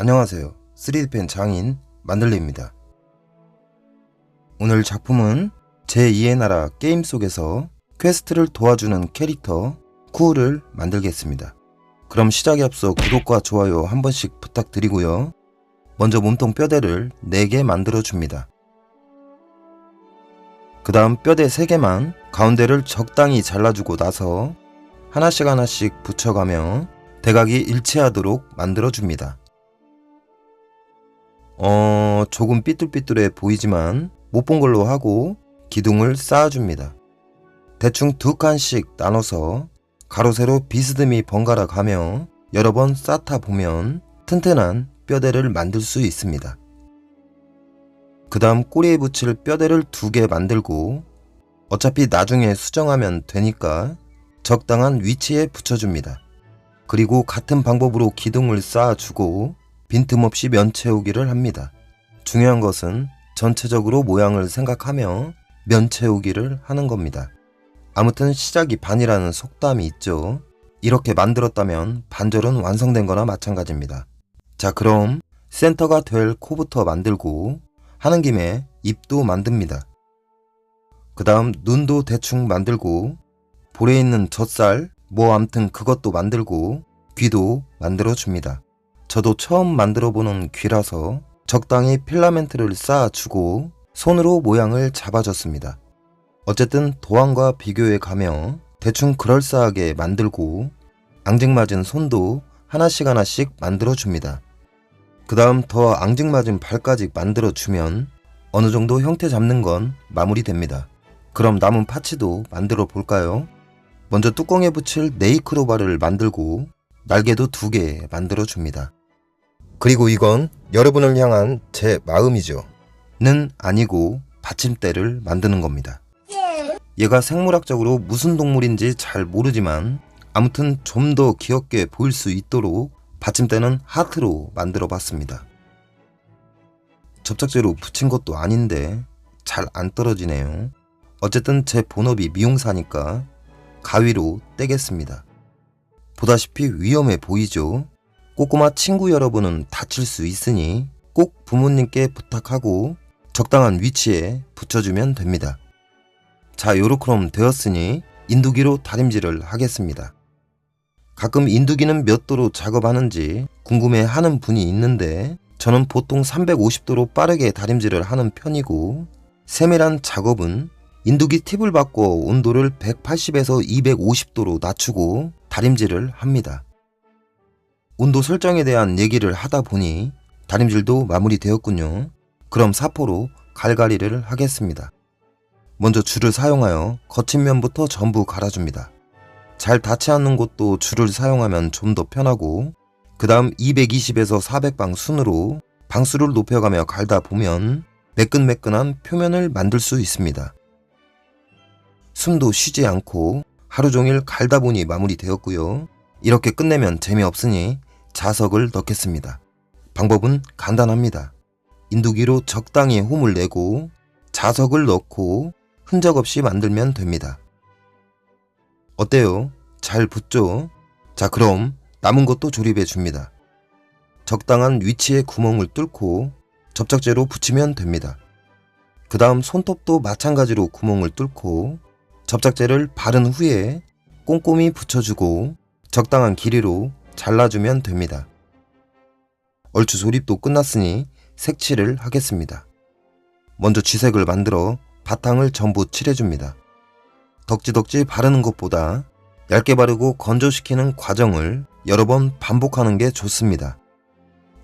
안녕하세요. 3D펜 장인 만들리입니다. 오늘 작품은 제2의 나라 게임 속에서 퀘스트를 도와주는 캐릭터 쿠를 만들겠습니다. 그럼 시작에 앞서 구독과 좋아요 한 번씩 부탁드리고요. 먼저 몸통 뼈대를 4개 만들어 줍니다. 그 다음 뼈대 3개만 가운데를 적당히 잘라주고 나서 하나씩 하나씩 붙여가며 대각이 일치하도록 만들어 줍니다. 어, 조금 삐뚤삐뚤해 보이지만 못 본 걸로 하고 기둥을 쌓아줍니다. 대충 두 칸씩 나눠서 가로 세로 비스듬히 번갈아 가며 여러 번 쌓다 보면 튼튼한 뼈대를 만들 수 있습니다. 그 다음 꼬리에 붙일 뼈대를 두 개 만들고 어차피 나중에 수정하면 되니까 적당한 위치에 붙여줍니다. 그리고 같은 방법으로 기둥을 쌓아주고 빈틈없이 면 채우기를 합니다. 중요한 것은 전체적으로 모양을 생각하며 면 채우기를 하는 겁니다. 아무튼 시작이 반이라는 속담이 있죠. 이렇게 만들었다면 반절은 완성된 거나 마찬가지입니다. 자, 그럼 센터가 될 코부터 만들고 하는 김에 입도 만듭니다. 그 다음 눈도 대충 만들고 볼에 있는 젖살, 뭐 암튼 그것도 만들고 귀도 만들어 줍니다. 저도 처음 만들어 보는 귀라서 적당히 필라멘트를 쌓아주고 손으로 모양을 잡아줬습니다. 어쨌든 도안과 비교해 가며 대충 그럴싸하게 만들고 앙증맞은 손도 하나씩 하나씩 만들어 줍니다. 그 다음 더 앙증맞은 발까지 만들어 주면 어느 정도 형태 잡는 건 마무리됩니다. 그럼 남은 파츠도 만들어 볼까요? 먼저 뚜껑에 붙일 네이크로바를 만들고 날개도 두 개 만들어 줍니다. 그리고 이건 여러분을 향한 제 마음이죠. 는 아니고 받침대를 만드는 겁니다. 얘가 생물학적으로 무슨 동물인지 잘 모르지만 아무튼 좀 더 귀엽게 보일 수 있도록 받침대는 하트로 만들어 봤습니다. 접착제로 붙인 것도 아닌데 잘 안 떨어지네요. 어쨌든 제 본업이 미용사니까 가위로 떼겠습니다. 보다시피 위험해 보이죠? 꼬꼬마 친구 여러분은 다칠 수 있으니 꼭 부모님께 부탁하고 적당한 위치에 붙여주면 됩니다. 자, 요렇게럼 되었으니 인두기로 다림질을 하겠습니다. 가끔 인두기는 몇 도로 작업하는지 궁금해 하는 분이 있는데 저는 보통 350도로 빠르게 다림질을 하는 편이고 세밀한 작업은 인두기 팁을 바꿔 온도를 180에서 250도로 낮추고 다림질을 합니다. 온도 설정에 대한 얘기를 하다 보니 다림질도 마무리되었군요. 그럼 사포로 갈갈이를 하겠습니다. 먼저 줄을 사용하여 거친 면부터 전부 갈아줍니다. 잘 닿지 않는 곳도 줄을 사용하면 좀 더 편하고 그 다음 220에서 400방 순으로 방수를 높여가며 갈다 보면 매끈매끈한 표면을 만들 수 있습니다. 숨도 쉬지 않고 하루 종일 갈다 보니 마무리되었고요. 이렇게 끝내면 재미없으니 자석을 넣겠습니다. 방법은 간단합니다. 인두기로 적당히 홈을 내고 자석을 넣고 흔적 없이 만들면 됩니다. 어때요? 잘 붙죠? 자, 그럼 남은 것도 조립해 줍니다. 적당한 위치에 구멍을 뚫고 접착제로 붙이면 됩니다. 그 다음 손톱도 마찬가지로 구멍을 뚫고 접착제를 바른 후에 꼼꼼히 붙여주고 적당한 길이로 잘라주면 됩니다. 얼추 조립도 끝났으니 색칠을 하겠습니다. 먼저 쥐색을 만들어 바탕을 전부 칠해줍니다. 덕지덕지 바르는 것보다 얇게 바르고 건조시키는 과정을 여러 번 반복하는 게 좋습니다.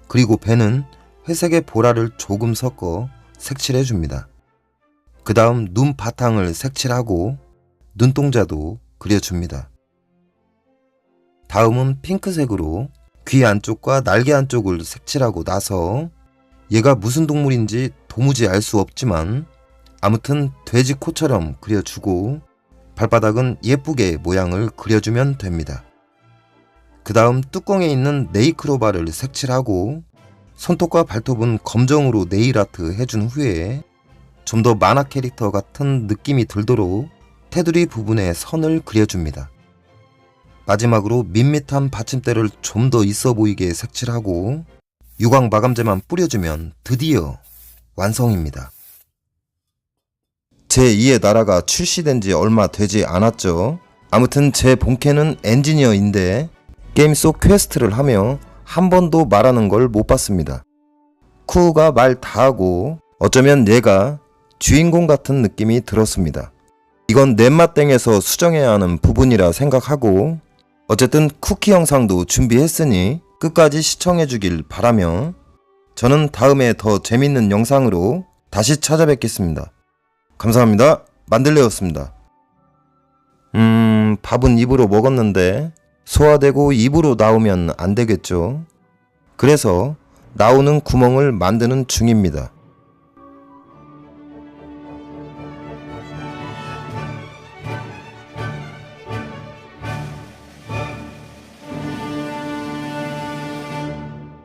그리고 배는 회색의 보라를 조금 섞어 색칠해 줍니다. 그 다음 눈 바탕을 색칠하고 눈동자도 그려줍니다. 다음은 핑크색으로 귀 안쪽과 날개 안쪽을 색칠하고 나서 얘가 무슨 동물인지 도무지 알 수 없지만 아무튼 돼지 코처럼 그려주고 발바닥은 예쁘게 모양을 그려주면 됩니다. 그 다음 뚜껑에 있는 네이크로바를 색칠하고 손톱과 발톱은 검정으로 네일아트 해준 후에 좀 더 만화 캐릭터 같은 느낌이 들도록 테두리 부분에 선을 그려줍니다. 마지막으로 밋밋한 받침대를 좀 더 있어 보이게 색칠하고 유광 마감제만 뿌려주면 드디어 완성입니다. 제2의 나라가 출시된 지 얼마 되지 않았죠. 아무튼 제 본캐는 엔지니어인데 게임 속 퀘스트를 하며 한 번도 말하는 걸 못 봤습니다. 쿠가 말 다 하고 어쩌면 얘가 주인공 같은 느낌이 들었습니다. 이건 넷마땡에서 수정해야 하는 부분이라 생각하고 어쨌든 쿠키 영상도 준비했으니 끝까지 시청해주길 바라며 저는 다음에 더 재밌는 영상으로 다시 찾아뵙겠습니다. 감사합니다. 만들레였습니다. 음, 밥은 입으로 먹었는데 소화되고 입으로 나오면 안 되겠죠. 그래서 나오는 구멍을 만드는 중입니다.